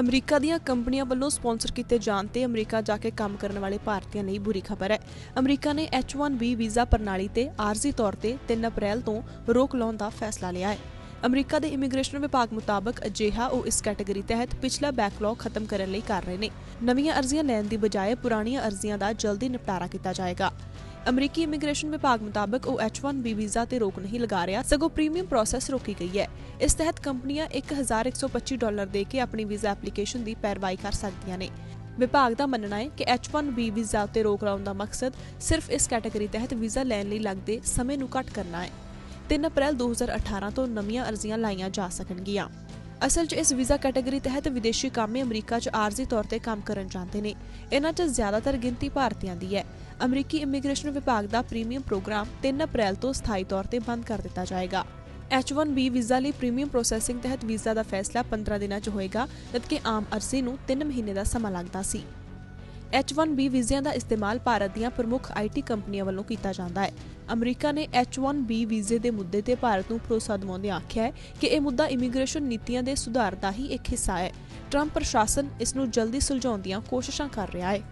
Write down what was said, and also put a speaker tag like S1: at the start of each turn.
S1: America ਦੀਆਂ ਕੰਪਨੀਆਂ ਵੱਲੋਂ ਸਪਾਂਸਰ ਕੀਤੇ ਜਾਣ ਤੇ ਅਮਰੀਕਾ ਜਾ ਕੇ ਕੰਮ ਕਰਨ ਵਾਲੇ ਭਾਰਤੀਆਂ ਲਈ ਬੁਰੀ ਖਬਰ ਹੈ। ਅਮਰੀਕਾ ਨੇ H1B ਵੀਜ਼ਾ ਪ੍ਰਣਾਲੀ ਤੇ ਆਰਜ਼ੀ ਤੌਰ ਤੇ 3 ਅਪ੍ਰੈਲ ਤੋਂ ਰੋਕ ਲਾਉਣ ਦਾ ਫੈਸਲਾ ਲਿਆ ਹੈ। ਅਮਰੀਕਾ ਦੇ ਇਮੀਗ੍ਰੇਸ਼ਨ ਵਿਭਾਗ ਮੁਤਾਬਕ ਅਜਿਹਾ ਉਹ ਇਸ ਕੈਟਾਗਰੀ ਤਹਿਤ ਪਿਛਲਾ ਬੈਕਲੌਗ ਖਤਮ ਕਰਨ ਲਈ ਕਰ ਰਹੇ ਨੇ। ਨਵੀਆਂ ਅਰਜ਼ੀਆਂ ਲੈਣ ਦੀ ਬਜਾਏ ਪੁਰਾਣੀਆਂ ਅਰਜ਼ੀਆਂ ਦਾ ਜਲਦੀ ਨਿਪਟਾਰਾ ਕੀਤਾ ਜਾਏਗਾ। ਅਮਰੀਕੀ ਇਮੀਗ੍ਰੇਸ਼ਨ ਵਿਭਾਗ ਮੁਤਾਬਕ ਉਹ H1B ਵੀਜ਼ਾ ਤੇ ਰੋਕ ਨਹੀਂ ਲਗਾ ਰਿਹਾ, ਸਗੋਂ ਪ੍ਰੀਮੀਅਮ ਪ੍ਰੋਸੈਸ ਰੋਕੀ ਗਈ ਹੈ। ਇਸ ਤਹਿਤ ਕੰਪਨੀਆਂ 1125 ਡਾਲਰ ਦੇ ਕੇ ਆਪਣੀ ਵੀਜ਼ਾ ਐਪਲੀਕੇਸ਼ਨ ਦੀ ਪੈਰਵਾਈ ਕਰ ਸਕਦੀਆਂ ਨੇ। ਵਿਭਾਗ ਦਾ ਮੰਨਣਾ ਹੈ ਕਿ H1B ਵੀਜ਼ਾ ਉੱਤੇ ਰੋਕ ਲਾਉਣ ਦਾ ਮਕਸਦ ਸਿਰਫ ਇਸ ਕੈਟਾਗਰੀ ਤਹਿਤ ਵੀਜ਼ਾ ਲੈਣ ਲਈ ਲੱਗਦੇ ਸਮੇਂ ਨੂੰ ਘੱਟ ਕਰਨਾ ਹੈ। 3 ਅਪ੍ਰੈਲ 2018 ਤੋਂ ਨਵੀਆਂ ਅਰਜ਼ੀਆਂ ਲਾਈਆਂ ਜਾ ਸਕਣਗੀਆਂ। ਅਸਲ 'ਚ ਇਸ ਵੀਜ਼ਾ ਕੈਟਾਗਰੀ ਤਹਿਤ ਵਿਦੇਸ਼ੀ ਕਾਮੇ ਅਮਰੀਕਾ 'ਚ ਆਰਜ਼ੀ ਤੌਰ ਤੇ ਕੰਮ ਕਰਨ ਜਾਂਦੇ ਨੇ। ਇਹਨਾਂ 'ਚ ਜ਼ਿਆਦਾਤਰ ਗਿਣਤੀ ਭਾਰਤੀਆਂ ਦੀ ਹੈ। ਅਮਰੀਕੀ ਇਮੀਗ੍ਰੇਸ਼ਨ ਵਿਭਾਗ ਦਾ ਪ੍ਰੀਮੀਅਮ ਪ੍ਰੋਗਰਾਮ 3 ਅਪ੍ਰੈਲ ਤੋਂ ਸਥਾਈ ਤੌਰ ਤੇ ਬੰਦ ਕਰ ਦਿੱਤਾ ਜਾਏਗਾ। H1B ਵੀਜ਼ਾ ਲਈ ਪ੍ਰੀਮੀਅਮ ਪ੍ਰੋਸੈਸਿੰਗ ਤਹਿਤ ਵੀਜ਼ਾ ਦਾ ਫੈਸਲਾ 15 ਦਿਨਾਂ 'ਚ ਹੋਏਗਾ, ਜਦਕਿ ਆਮ ਅਰਜ਼ੀ ਨੂੰ 3 ਮਹੀਨੇ ਦਾ ਸਮਾਂ ਲੱਗਦਾ ਸੀ। H1B ਵੀਜ਼ਿਆਂ ਦਾ ਇਸਤੇਮਾਲ ਭਾਰਤ ਦੀਆਂ ਪ੍ਰਮੁੱਖ ਆਈਟੀ ਕੰਪਨੀਆਂ ਵੱਲੋਂ ਕੀਤਾ ਜਾਂਦਾ ਹੈ। ਅਮਰੀਕਾ ਨੇ H1B ਵੀਜ਼ੇ ਦੇ ਮੁੱਦੇ ਤੇ ਭਾਰਤ ਨੂੰ ਭਰੋਸਾ ਦਿਵਾਉਂਦਿਆਂ ਆਖਿਆ ਹੈ ਕਿ ਇਹ ਮੁੱਦਾ ਇਮੀਗ੍ਰੇਸ਼ਨ ਨੀਤੀਆਂ ਦੇ ਸੁਧਾਰ ਦਾ ਹੀ ਇੱਕ ਹਿੱਸਾ ਹੈ। ਟਰੰਪ ਪ੍ਰਸ਼ਾਸਨ ਇਸ ਨੂੰ ਜਲਦੀ ਸੁਲਝਾਉਣ ਦੀਆਂ ਕੋਸ਼ਿਸ਼ਾਂ ਕਰ ਰਿਹਾ ਹੈ।